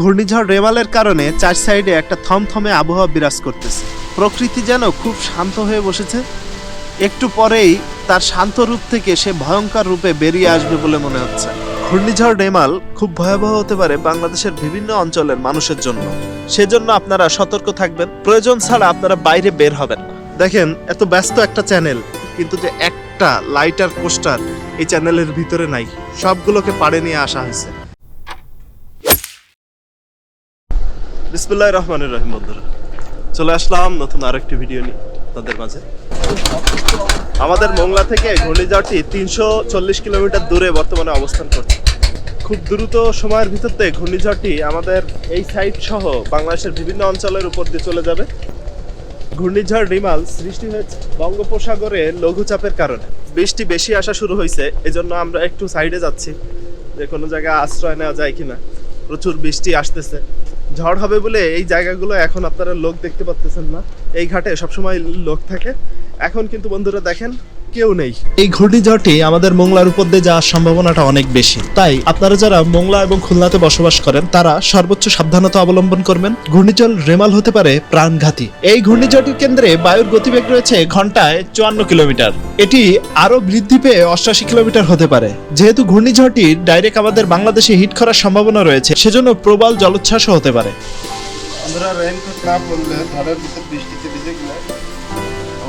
ঘূর্ণিঝড় রেমালের কারণে চার সাইডে একটা থমথমে আবহাওয়া বিরাজ করতেছে। প্রকৃতি যেন খুব শান্ত হয়ে বসেছে। একটু পরেই তার শান্ত রূপ থেকে সে ভয়ঙ্কর রূপে বেরিয়ে আসবে বলে মনে হচ্ছে। ঘূর্ণিঝড় রেমাল খুব ভয়াবহ হতে পারে বাংলাদেশের বিভিন্ন অঞ্চলের মানুষের জন্য। সেজন্য আপনারা সতর্ক থাকবেন। প্রয়োজন ছাড়া আপনারা বাইরে বের হবেন দেখেন, এত ব্যস্ত একটা চ্যানেল, কিন্তু যে একটা লাইটার পোস্টার এই চ্যানেলের ভিতরে নাই। সবগুলোকে পাড়ে নিয়ে আসা হয়েছে। বিসমুল্লাহ রহমানুর রহিম বন্ধুরা। চলে আসলাম নতুন আরেকটি ভিডিও নিয়ে আপনাদের মাঝে। আমাদের মোংলা থেকে ঘূর্ণিঝড়টি তিনশো চল্লিশ কিলোমিটার দূরে বর্তমানে অবস্থান করছে। খুব দ্রুত সময়ের ভিতরতে ঘূর্ণিঝড়টি আমাদের এই সাইড সহ বাংলাদেশের বিভিন্ন অঞ্চলের উপর দিয়ে চলে যাবে। ঘূর্ণিঝড় রিমাল সৃষ্টি হয়েছে বঙ্গোপসাগরে লঘুচাপের কারণে। বৃষ্টি বেশি আসা শুরু হয়েছে, এজন্য আমরা একটু সাইডে যাচ্ছি। যে কোনো জায়গায় আশ্রয় নেওয়া যায় কিনা। প্রচুর বৃষ্টি আসতেছে। ঝড় হবে বলে এই জায়গাগুলো এখন আপনারা লোক দেখতে পাচ্তেছেন না। এই ঘাটে সবসময় লোক থাকে। এখন কিন্তু বন্ধুরা দেখেন কেউ নেই। এই ঘূর্ণিঝড়টি আমাদের মোংলার উপর দিয়ে যাওয়ার সম্ভাবনাটা অনেক বেশি। তাই আপনারা যারা মোংলা এবং খুলনাতে বসবাস করেন তারা সর্বোচ্চ সাবধানতা অবলম্বন করবেন। ঘূর্ণিঝড় রেমাল হতে পারে প্রাণঘাতী। এই ঘূর্ণিঝড়টির কেন্দ্রে বায়ুর গতিবেগ রয়েছে ঘন্টায় চুয়ান্ন কিলোমিটার। এটি আরও বৃদ্ধি পেয়ে অষ্টাশি কিলোমিটার হতে পারে। যেহেতু ঘূর্ণিঝড়টি ডাইরেক্ট আমাদের বাংলাদেশে হিট করার সম্ভাবনা রয়েছে সেজন্য প্রবল জলোচ্ছ্বাসও হতে পারে। আমরা রেইনকোট না পরলে ঝড়ের ভিতর বৃষ্টিতে ভিজে গেলে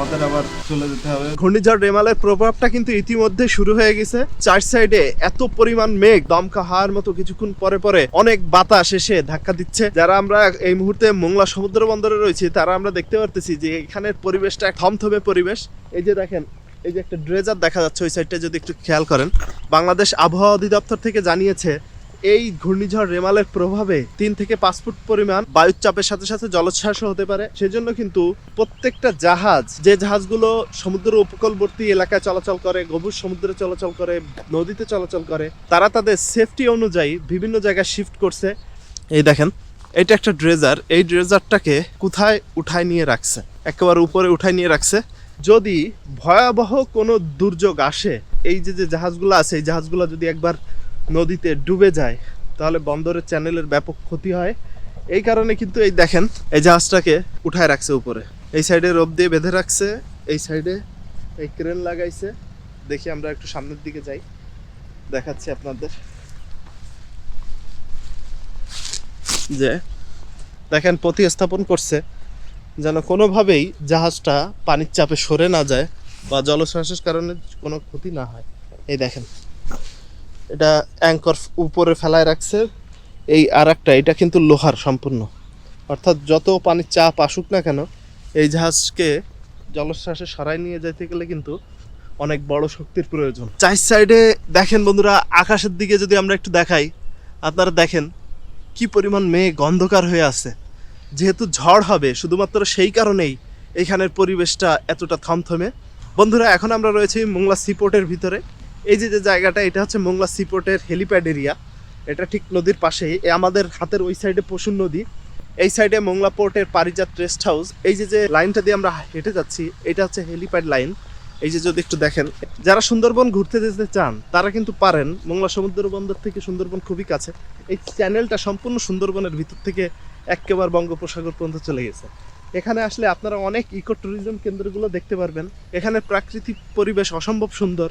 আমাদের আবার চলে যেতে হবে। ঘূর্ণিঝড় রেমালের প্রভাবটা কিন্তু ইতিমধ্যে শুরু হয়ে গেছে। চার সাইডে এত পরিমাণ মেঘ, দমকা হাওয়ার মতো কিছুক্ষণ পরে পরে অনেক বাতাস এসে ধাক্কা দিচ্ছে। যারা আমরা এই মুহূর্তে মোংলা সমুদ্র বন্দরে রয়েছি, তারা আমরা দেখতে পারতেছি যে এখানের পরিবেশটা থমথমে পরিবেশ। এই যে দেখেন, এই যে একটা ড্রেজার দেখা যাচ্ছে, ওই সাইডটা যদি একটু খেয়াল করেন। বাংলাদেশ আবহাওয়া অধিদপ্তর থেকে জানিয়েছে এই ঘূর্ণিঝড় রেমালের প্রভাবে তিন থেকে পাঁচ ফুট পরিমাণ বায়ুর চাপের সাথে সাথে জলোচ্ছ্বাসও হতে পারে। সেজন্য কিন্তু প্রত্যেকটা জাহাজ, যে জাহাজগুলো সমুদ্র উপকূলবর্তী এলাকায় চলাচল করে, গভীর সমুদ্রে চলাচল করে, নদীতে চলাচল করে, তারা তাদের সেফটি অনুযায়ী বিভিন্ন জায়গায় শিফট করছে। এই দেখেন, এটা একটা ড্রেজার। এই ড্রেজারটাকে কোথায় উঠায় নিয়ে রাখছে? একেবারে উপরে উঠায় নিয়ে রাখছে। যদি ভয়াবহ কোনো দুর্যোগ আসে, এই যে যে জাহাজগুলো আছে, এই জাহাজগুলো যদি একবার নদীতে ডুবে যায়, তাহলে বন্দরের চ্যানেলের ব্যাপক ক্ষতি হয়। এই কারণে কিন্তু এই দেখেন, এই জাহাজটাকে উঠায় রাখছে উপরে। এই সাইডে রোপ দিয়ে বেঁধে রাখছে, এই সাইডে এই ক্রেন লাগাইছে। দেখি আমরা একটু সামনের দিকে যাই, দেখাচ্ছি আপনাদের। যে দেখেন প্রতিস্থাপন করছে, যেন কোনোভাবেই জাহাজটা পানির চাপে সরে না যায় বা জলশ্বাসের কারণে কোনো ক্ষতি না হয়। এই দেখেন। এটা অ্যাঙ্কর উপরে ফেলায় রাখছে। এই আর একটা এটা কিন্তু লোহার সম্পূর্ণ। অর্থাৎ যত পানির চাপ আসুক না কেন, এই জাহাজকে জলশ্বাসে সরাই নিয়ে যেতে গেলে কিন্তু অনেক বড় শক্তির প্রয়োজন। চার সাইডে দেখেন বন্ধুরা, আকাশের দিকে যদি আমরা একটু দেখাই, আপনারা দেখেন কি পরিমাণ মেঘ অন্ধকার হয়ে আছে। যেহেতু ঝড় হবে, শুধুমাত্র সেই কারণেই এইখানের পরিবেশটা এতটা থমথমে। বন্ধুরা, এখন আমরা রয়েছি মোংলা সিপোর্টের ভিতরে। এই যে যে জায়গাটা, এটা হচ্ছে মোংলা সিপোর্টের হেলিপ্যাড এরিয়া এটা ঠিক নদীর পাশেই। আমাদের হাতের ওই সাইডে পশুর নদী। এই সাইডে মোংলা পোর্টের পারিজাত রেস্ট হাউস এই যে যে লাইনটা দিয়ে আমরা হেঁটে যাচ্ছি, এটা হচ্ছে হেলিপ্যাড লাইন এই যে যদি একটু দেখেন, যারা সুন্দরবন ঘুরতে যেতে চান, তারা কিন্তু পারেন। মোংলা সমুদ্র বন্দর থেকে সুন্দরবন খুবই কাছে। এই চ্যানেলটা সম্পূর্ণ সুন্দরবনের ভিতর থেকে একেবারে বঙ্গোপসাগর পর্যন্ত চলে গেছে। এখানে আসলে আপনারা অনেক ইকো ট্যুরিজম কেন্দ্রগুলো দেখতে পারবেন। এখানে প্রাকৃতিক পরিবেশ অসম্ভব সুন্দর।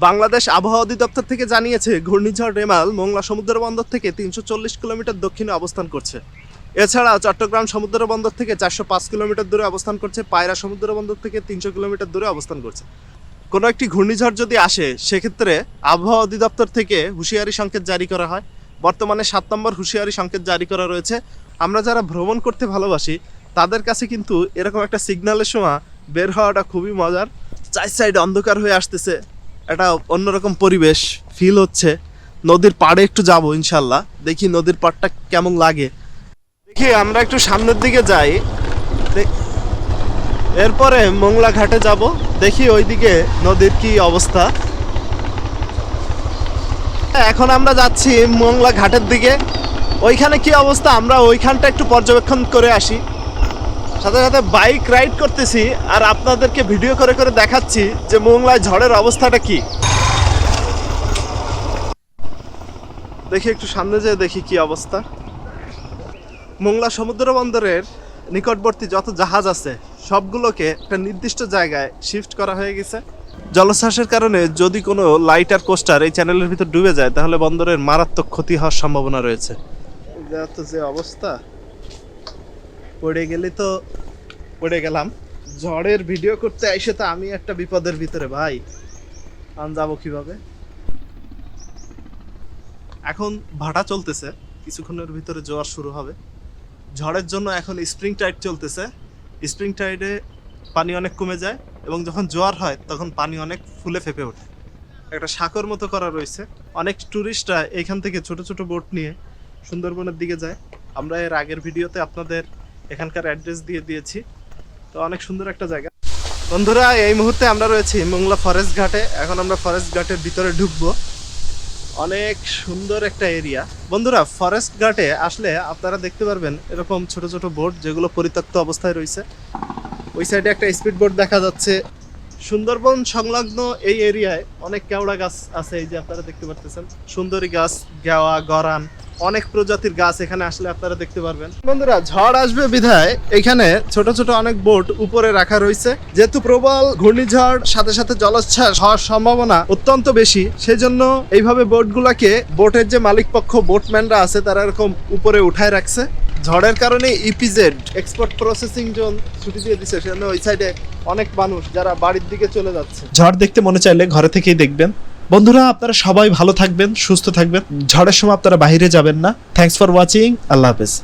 বাংলাদেশ আবহাওয়া অধিদপ্তর থেকে জানিয়েছে, ঘূর্ণিঝড় রেমাল মোংলা সমুদ্র বন্দর থেকে তিনশো চল্লিশ কিলোমিটার দক্ষিণে অবস্থান করছে। এছাড়া চট্টগ্রাম সমুদ্র বন্দর থেকে চারশো পাঁচ কিলোমিটার দূরে অবস্থান করছে, পায়রা সমুদ্র বন্দর থেকে তিনশো কিলোমিটার দূরে অবস্থান করছে। কোনো একটি ঘূর্ণিঝড় যদি আসে, সেক্ষেত্রে আবহাওয়া অধিদপ্তর থেকে হুঁশিয়ারি সংকেত জারি করা হয়। বর্তমানে সাত নম্বর হুঁশিয়ারি সংকেত জারি করা রয়েছে। আমরা যারা ভ্রমণ করতে ভালোবাসি, তাদের কাছে কিন্তু এরকম একটা সিগন্যালের সময় বের হওয়াটা খুবই মজার। চার সাইড অন্ধকার হয়ে আসতেছে। একটা অন্যরকম পরিবেশ ফিল হচ্ছে। নদীর পাড়ে একটু যাব ইনশাল্লাহ। দেখি নদীর পাড়টা কেমন লাগে। দেখি, আমরা একটু সামনের দিকে যাই। এরপরে মোংলা ঘাটে যাব। দেখি ওইদিকে নদীর কি অবস্থা। এখন আমরা যাচ্ছি মোংলা ঘাটের দিকে। ওইখানে কি অবস্থা? আমরা ওইখানটা একটু পর্যবেক্ষণ করে আসি। সাথে সাথে বাইক রাইড করতেছি আর আপনাদেরকে ভিডিও করে করে দেখাচ্ছি যে মোংলায় ঝড়ের অবস্থাটা কি। দেখি একটু সামনে যেয়ে দেখি কি অবস্থা। মোংলা সমুদ্র বন্দরের নিকটবর্তী যত জাহাজ আছে, সবগুলোকে একটা নির্দিষ্ট জায়গায় শিফট করা হয়ে গেছে। জলোচ্ছ্বাসের কারণে যদি কোনো লাইটার কোস্টার এই চ্যানেলের ভিতর ডুবে যায়, তাহলে বন্দরের মারাত্মক ক্ষতি হওয়ার সম্ভাবনা রয়েছে। যে অবস্থা পড়ে গেলে তো পড়ে গেলাম। ঝড়ের ভিডিও করতে এসে তো আমি একটা বিপদের ভিতরে, ভাই। আন যাব কীভাবে? এখন ভাটা চলতেছে, কিছুক্ষণের ভিতরে জোয়ার শুরু হবে। ঝড়ের জন্য এখন স্প্রিং টাইড চলতেছে। স্প্রিং টাইডে পানি অনেক কমে যায় এবং যখন জোয়ার হয়, তখন পানি অনেক ফুলে ফেপে ওঠে। একটা সাঁকর মতো করা রয়েছে। অনেক ট্যুরিস্টরা এখান থেকে ছোট ছোট বোট নিয়ে সুন্দরবনের দিকে যায়। আমরা এর আগের ভিডিওতে আপনাদের এখানকার অ্যাড্রেস দিয়ে দিয়েছি। তো অনেক সুন্দর একটা জায়গা। বন্ধুরা, এই মুহূর্তে আমরা রয়েছি মোংলা ফরেস্ট ঘাটে। এখন আমরা ফরেস্ট ঘাটের ভিতরে ঢুকবো। অনেক সুন্দর একটা এরিয়া বন্ধুরা ফরেস্ট ঘাটে আসলে আপনারা দেখতে পারবেন এরকম ছোট ছোট বোট যেগুলো পরিত্যক্ত অবস্থায় রয়েছে। ওই সাইডে একটা স্পিড বোট দেখা যাচ্ছে। সুন্দরবন সংলগ্ন এই এরিয়ায় অনেক কেওড়া গাছ আছে, এই যে আপনারা দেখতে পারতেছেন। সুন্দরী গাছ, গেওয়া, গরান অনেক প্রজাতির গাছ এখানে আসলে আপনারা দেখতে পারবেন। বন্ধুরা, ঝড় আসবে বিধায় এখানে ছোট ছোট অনেক বোট উপরে রাখা রয়েছে। যেহেতু প্রবল ঘূর্ণিঝড়, সাথে সাথে জলোচ্ছ্বাস হওয়ার সম্ভাবনা অত্যন্ত বেশি সেই জন্য এইভাবে বোটগুলাকে বোটের যে মালিক পক্ষ বোটম্যানরা আছে, তারা এরকম উপরে উঠায় রাখছে। ঝড়ের কারণে ইপিজেড এক্সপোর্ট প্রসেসিং জোন ছুটি দিয়ে দিছে, সেজন্য ওই সাইডে অনেক মানুষ যারা বাড়ির দিকে চলে যাচ্ছে। ঝড় দেখতে মনে চাইলে ঘরে থেকেই দেখবেন। বন্ধুরা, আপনারা সবাই ভালো থাকবেন, সুস্থ থাকবেন। ঝড়ের সময় আপনারা বাইরে যাবেন না। থ্যাংকস ফর ওয়াচিং আল্লাহ হাফেজ।